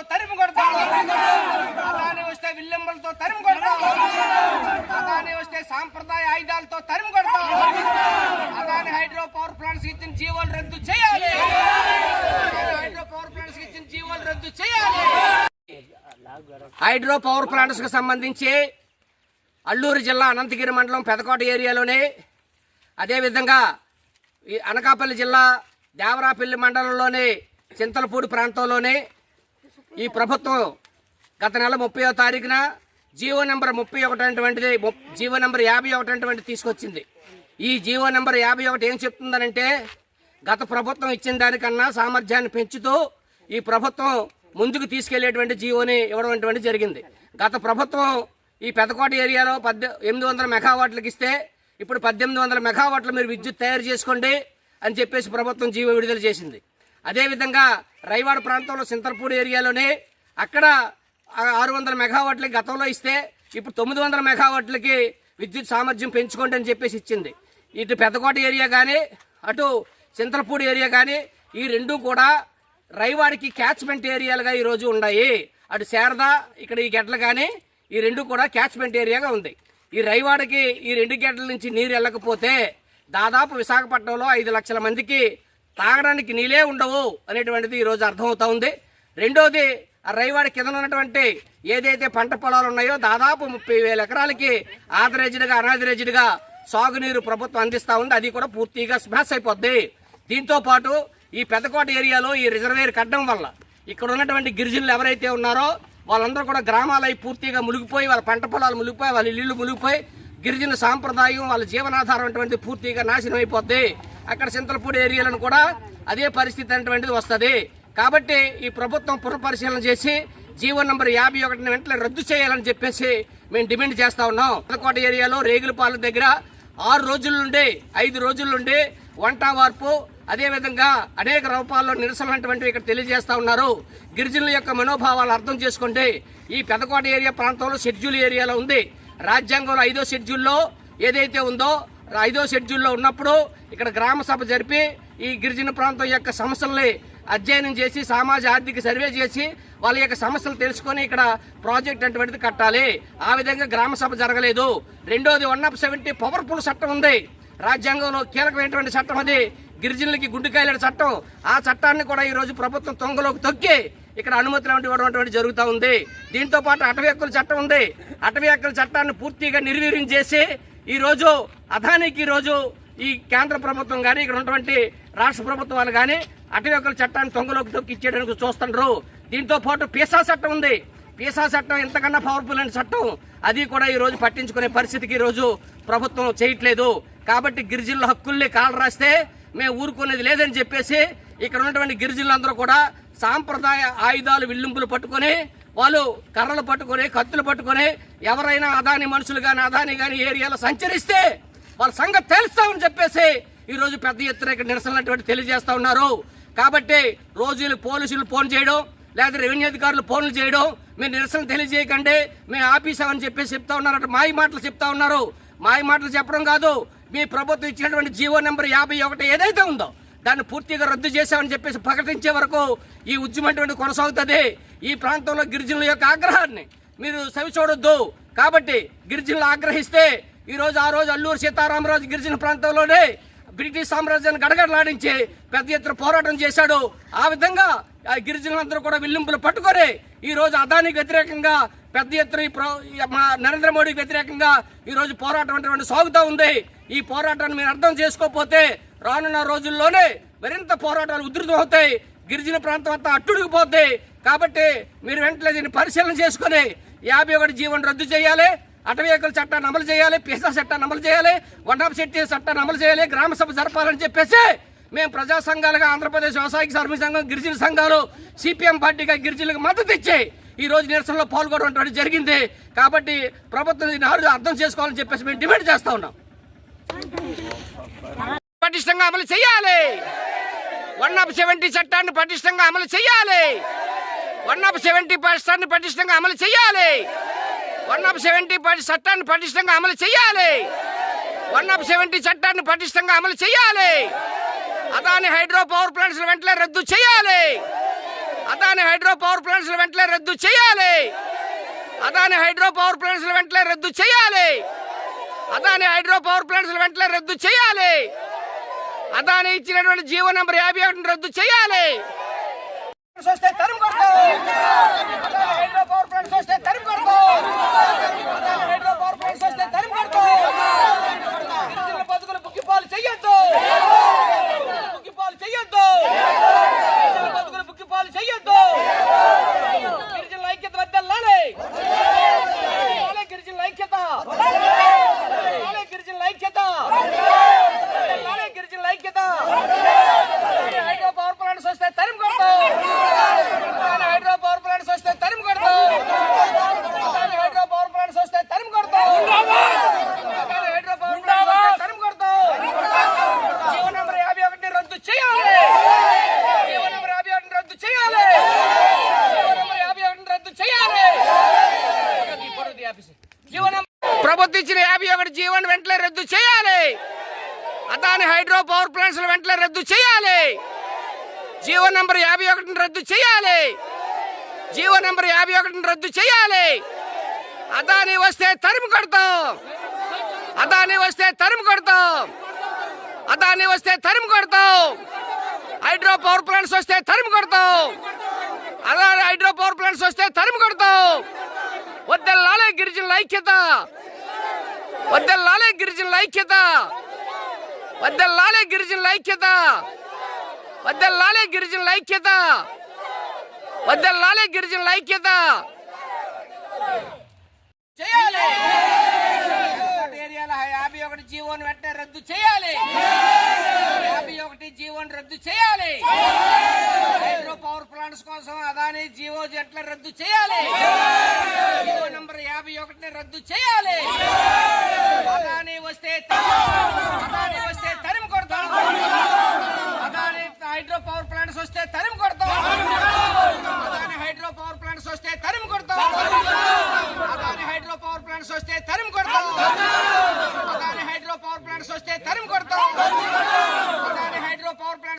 విల్లంబులతో తరిమి కొడతాం అదాని వస్తే విల్లెంబలతో తరిమి కొడతాం అదాని వస్తే సాంప్రదాయ ఆయుధాలతో తరిమి కొడతాం అదాని హైడ్రో పవర్ ప్లాంట్స్ ఇచ్చిన జీవోలు రద్దు చేయాలి. హైడ్రో పవర్ ప్లాంట్స్ ఇచ్చిన జీవోలు రద్దు చేయాలి. హైడ్రో పవర్ ప్లాంట్స్కు సంబంధించి అల్లూరు జిల్లా అనంతగిరి మండలం పెదకోట ఏరియాలోనే అదేవిధంగా ఈ అనకాపల్లి జిల్లా దేవరాపల్లి మండలంలోని చింతలపూడి ప్రాంతంలోనే ఈ ప్రభుత్వం గత నెల ముప్పయో తారీఖున జీవో నెంబర్ ముప్పై ఒకటి అటువంటిది జీవో నెంబర్ యాభై ఒకటి అటువంటి తీసుకొచ్చింది. ఈ జీవో నెంబర్ యాభై ఒకటి ఏం చెప్తుందనంటే గత ప్రభుత్వం ఇచ్చిన దానికన్నా సామర్థ్యాన్ని పెంచుతూ ఈ ప్రభుత్వం ముందుకు తీసుకెళ్ళేటువంటి జీవోని ఇవ్వడం అటువంటి జరిగింది. గత ప్రభుత్వం ఈ పెదకోట ఏరియాలో పద్దె ఎనిమిది వందల మెగావాట్లకు ఇస్తే ఇప్పుడు పద్దెనిమిది వందల మెగావాట్లు మీరు విద్యుత్ తయారు చేసుకోండి అని చెప్పేసి ప్రభుత్వం జీవో విడుదల చేసింది. అదేవిధంగా రైవాడ ప్రాంతంలో సింతర్పూడి ఏరియాలోనే అక్కడ ఆరు వందల మెగావాట్లకి గతంలో ఇస్తే ఇప్పుడు తొమ్మిది వందల మెగావాట్లకి విద్యుత్ సామర్థ్యం పెంచుకోండి అని చెప్పేసి ఇచ్చింది. ఇటు పెద్దకోట ఏరియా కానీ అటు చింతలపూడి ఏరియా కానీ ఈ రెండు కూడా రైవాడికి క్యాచ్మెంట్ ఏరియాలుగా ఈరోజు ఉన్నాయి. అటు శారద ఇక్కడ ఈ గెడ్లు కానీ ఈ రెండు కూడా క్యాచ్మెంట్ ఏరియాగా ఉంది. ఈ రైవాడకి ఈ రెండు గెడ్ల నుంచి నీరు వెళ్ళకపోతే దాదాపు విశాఖపట్నంలో ఐదు లక్షల మందికి తాగడానికి నీళ్ళే ఉండవు అనేటువంటిది ఈరోజు అర్థమవుతా ఉంది. రెండోది ఆ రైవాడి కింద ఉన్నటువంటి ఏదైతే పంట పొలాలు ఉన్నాయో దాదాపు ముప్పై వేల ఎకరాలకి ఆథరైజ్డ్గా అనాథరైజ్డ్గా సాగునీరు ప్రభుత్వం అందిస్తా ఉంది. అది కూడా పూర్తిగా స్మాష్ అయిపోద్ది. దీంతో పాటు ఈ పెద్దకోట ఏరియాలో ఈ రిజర్వేర్ కట్టడం వల్ల ఇక్కడ ఉన్నటువంటి గిరిజనులు ఎవరైతే ఉన్నారో వాళ్ళందరూ కూడా గ్రామాలై పూర్తిగా మునిగిపోయి వాళ్ళ పంట పొలాలు మునిగిపోయి వాళ్ళ ఇల్లు మునిగిపోయి గిరిజన సాంప్రదాయం వాళ్ళ జీవనాధారం అటువంటి పూర్తిగా నాశనం అయిపోద్ది. అక్కడ చింతలపూడి ఏరియాలను కూడా అదే పరిస్థితి అనేటువంటిది వస్తుంది. కాబట్టి ఈ ప్రభుత్వం పునఃపరిశీలన చేసి జీవో నంబర్ యాభై ఒకటిని వెంటనే రద్దు చేయాలని చెప్పేసి మేము డిమాండ్ చేస్తా ఉన్నాం. పెద్దకోట ఏరియాలో రేగులపాలెం దగ్గర ఆరు రోజుల నుండి ఐదు రోజుల నుండి వంట వార్పు అదేవిధంగా అనేక రూపాల్లో నిరసనటువంటివి ఇక్కడ తెలియజేస్తా ఉన్నారు. గిరిజనుల యొక్క మనోభావాలు అర్థం చేసుకుంటే ఈ పెదకోట ఏరియా ప్రాంతంలో షెడ్యూల్ ఏరియాలో ఉంది. రాజ్యాంగంలో ఐదో షెడ్యూల్లో ఏదైతే ఉందో ఐదో షెడ్యూల్లో ఉన్నప్పుడు ఇక్కడ గ్రామ సభ జరిపి ఈ గిరిజన ప్రాంతం యొక్క సమస్యల్ని అధ్యయనం చేసి సామాజిక ఆర్థిక సర్వే చేసి వాళ్ళ యొక్క సమస్యలు తెలుసుకొని ఇక్కడ ప్రాజెక్ట్ అటువంటిది కట్టాలి. ఆ విధంగా గ్రామ సభ జరగలేదు. రెండోది వన్ ఆఫ్ సెవెంటీ పవర్ఫుల్ చట్టం ఉంది. రాజ్యాంగంలో కీలకమైనటువంటి చట్టం అది. గిరిజనులకి గుండెకాయల చట్టం. ఆ చట్టాన్ని కూడా ఈ రోజు ప్రభుత్వం తొంగలోకి తొక్కి ఇక్కడ అనుమతులు ఇవ్వడం అటువంటి జరుగుతూ ఉంది. దీంతో పాటు అటవీ హక్కుల చట్టం ఉంది. అటవీ హక్కుల చట్టాన్ని పూర్తిగా నిర్వీర్యం చేసి ఈ రోజు అదానికి ఈ రోజు ఈ కేంద్ర ప్రభుత్వం కానీ ఇక్కడ ఉన్నటువంటి రాష్ట్ర ప్రభుత్వాలు కానీ అటవీ హక్కుల చట్టాన్ని తొంగలోకి తొక్కి ఇచ్చేయడానికి చూస్తుండ్రు. దీంతో పాటు పీసా చట్టం ఉంది. పీసా చట్టం ఎంతకన్నా పవర్ఫుల్ అయిన చట్టం. అది కూడా ఈరోజు పట్టించుకునే పరిస్థితికి ఈ రోజు ప్రభుత్వం చేయట్లేదు. కాబట్టి గిరిజనుల హక్కుల్ని కాలు రాస్తే మేము ఊరుకునేది లేదని చెప్పేసి ఇక్కడ ఉన్నటువంటి గిరిజనులందరూ కూడా సాంప్రదాయ ఆయుధాలు విల్లింపులు పట్టుకొని వాళ్ళు కర్రలు పట్టుకొని కత్తులు పట్టుకొని ఎవరైనా అదాని మనుషులు కానీ అదాని కానీ ఏరియాలో సంచరిస్తే వాళ్ళ సంగతి తెలుస్తామని చెప్పేసి ఈరోజు పెద్ద ఎత్తున ఇక్కడ నిరసనటువంటి తెలియజేస్తూ ఉన్నారు. కాబట్టి రోజులు పోలీసులు ఫోన్ చేయడం లేదా రెవెన్యూ అధికారులు ఫోన్లు చేయడం మీరు నిరసన తెలియజేయకండి మేము ఆపేసామని చెప్పేసి చెప్తా ఉన్నారు మాయ మాటలు చెప్తా ఉన్నారు. మాయ మాటలు చెప్పడం కాదు మీ ప్రభుత్వం ఇచ్చినటువంటి జీవో నెంబర్ యాభై ఒకటి ఏదైతే ఉందో దాన్ని పూర్తిగా రద్దు చేశామని చెప్పేసి ప్రకటించే వరకు ఈ ఉద్యమం కొనసాగుతుంది ఈ ప్రాంతంలో గిరిజనుల యొక్క ఆగ్రహాన్ని మీరు సవి చూడొద్దు కాబట్టి గిరిజనులు ఆగ్రహిస్తే ఈరోజు ఆ రోజు అల్లూరు సీతారామరాజు గిరిజన ప్రాంతంలోనే బ్రిటిష్ సామ్రాజ్యాన్ని గడగడలాడించి పెద్ద ఎత్తున పోరాటం చేశాడు. ఆ విధంగా ఆ గిరిజనులందరూ కూడా విల్లింపులు పట్టుకొని ఈ రోజు అదానికి వ్యతిరేకంగా పెద్ద ఎత్తున ఈ మా నరేంద్ర మోడీకి వ్యతిరేకంగా ఈరోజు పోరాటం అటువంటి సాగుతూ ఉంది. ఈ పోరాటాన్ని మీరు అర్థం చేసుకోకపోతే రానున్న రోజుల్లోనే మరింత పోరాటాలు ఉధృతమవుతాయి గిరిజన ప్రాంతం అంతా అట్టుడికిపోద్ది కాబట్టి మీరు వెంటనే దీన్ని పరిశీలన చేసుకుని యాభై ఒకటి జీవన్ రద్దు చేయాలి. అటవీ హక్కుల చట్టాన్ని అమలు చేయాలి. పీసా చట్టాన్ని అమలు చేయాలి. వన్ ఆఫ్ చట్టాన్ని అమలు చేయాలి. గ్రామ సభ జరపాలని చెప్పేసి మేము ప్రజా సంఘాలుగా ఆంధ్రప్రదేశ్ వ్యవసాయ సర్వీ సంఘం గిరిజన సంఘాలు సిపిఎం పార్టీగా గిరిజనులకు మద్దతు ఇచ్చి ఈ రోజు నిరసనలో పాల్గొనడం జరిగింది. కాబట్టి ప్రభుత్వం దీన్ని అర్థం చేసుకోవాలని చెప్పేసి మేము డిమాండ్ చేస్తా ఉన్నాం. పటిష్టంగా అమలు చేయాలి. వన్ ఆఫ్ సెవెంటీ చట్టాన్ని పటిష్టంగా అమలు చేయాలి. వన్ ఆఫ్ సెవెంటీ చట్టాన్ని పటిష్టంగా అమలు చేయాలి. వన్ ఆఫ్ సెవెంటీ చట్టాన్ని పటిష్టంగా అమలు చేయాలి. వన్ ఆఫ్ సెవెంటీ చట్టాన్ని పటిష్టంగా అమలు చేయాలి. అదాని హైడ్రో పవర్ ప్లాంట్స్ వెంటనే రద్దు చేయాలి. అదాని హైడ్రో పవర్ ప్లాంట్స్ వెంటనే రద్దు చేయాలి. అదాని హైడ్రో పవర్ ప్లాంట్స్ వెంటనే రద్దు చేయాలి. అదాని హైడ్రో పవర్ ప్లాంట్స్ వెంటనే రద్దు చేయాలి. అదాని ఇచ్చినటువంటి జీవో నంబర్ యాభై ఒకటిని రద్దు చేయాలి వస్తే హైడ్రో పవర్ ప్లాంట్స్ వస్తే కొడతాం. అదాని హైడ్రో పవర్ ప్లాంట్స్ వస్తే తరుము కొడతాం. గిరిజనుల బతుకులు బుక్కిపాలు చెయ్యొద్దు బుక్కిపాలు చెయ్యొద్దు గిరిజనుల బతుకులు బుక్కిపాలు చెయ్యొద్దు గిరిజనుల ఐక్యత వద్దల్లాలి లాలే గిరిజనుల ఐక్యత లాలే గిరిజనుల ఐక్యత లాలే గిరిజనుల ఐక్యత హైడ్రో పవర్ ప్లాంట్స్ వస్తే తరిమి కొడతాం అదాని హైడ్రో పవర్ ప్లాంట్స్ వస్తే తరిమి కొడతాం అదాని హైడ్రో పవర్ ప్లాంట్స్ వస్తే తరిమి కొడతాం అదాని హైడ్రో పవర్ ప్లాంట్స్ వస్తే తరిమి కొడతాం జీవో నంబర్ యాభై ఒకటిని రద్దు చేయాలి జీవో నంబర్ యాభై ఒకటిని రద్దు చేయాలి జీవో నంబర్ యాభై ఒకటిని రద్దు చేయాలి జీవో నంబర్ ప్రభుత్వం ఇచ్చిన యాభై ఒకటి జీవన్ వెంటనే రద్దు చేయాలి. అదాని హైడ్రో పవర్ ప్లాంట్స్ వెంటనే రద్దు చేయాలి. జీవో నంబర్ యాభై ఒకటిని రద్దు చేయాలి. జీవో నంబర్ యాభై ఒకటిని రద్దు చేయాలి. అదాని వస్తే తరిమి కొడతాం. అదాని వస్తే తరిమి కొడతాం. అదాని వస్తే తరిమి కొడతాం. హైడ్రో పవర్ ప్లాంట్స్ వస్తే తరిమి కొడతాం. అదాని హైడ్రో పవర్ ప్లాంట్స్ వస్తే తరిమి కొడతాం. వద్దల్లాలే గిరిజనుల ఐక్యత. వద్దల్లాలే గిరిజనుల ఐక్యత. వద్దల్లాలే గిరిజనుల ఐక్యత. వద్దల్లాలే గిరిజనుల ఐక్యత. వద్దల్లాలే గిరిజనుల ఐక్యత. చేయాలి. ఏరియాల యాభై ఒకటి జీవోని వెంటనే రద్దు చేయాలి. యాభై ఒకటి జీవోని రద్దు చేయాలి. హైడ్రో పవర్ ప్లాంట్స్ కోసం అదాని జీవో జట్ల రద్దు చేయాలి. నంబర్ యాభై ఒకటిని రద్దు చేయాలి. అదాని వస్తే అదాని వస్తే తరిమి కొడతాం. అదాని హైడ్రో పవర్ ప్లాంట్స్ వస్తే తరిమి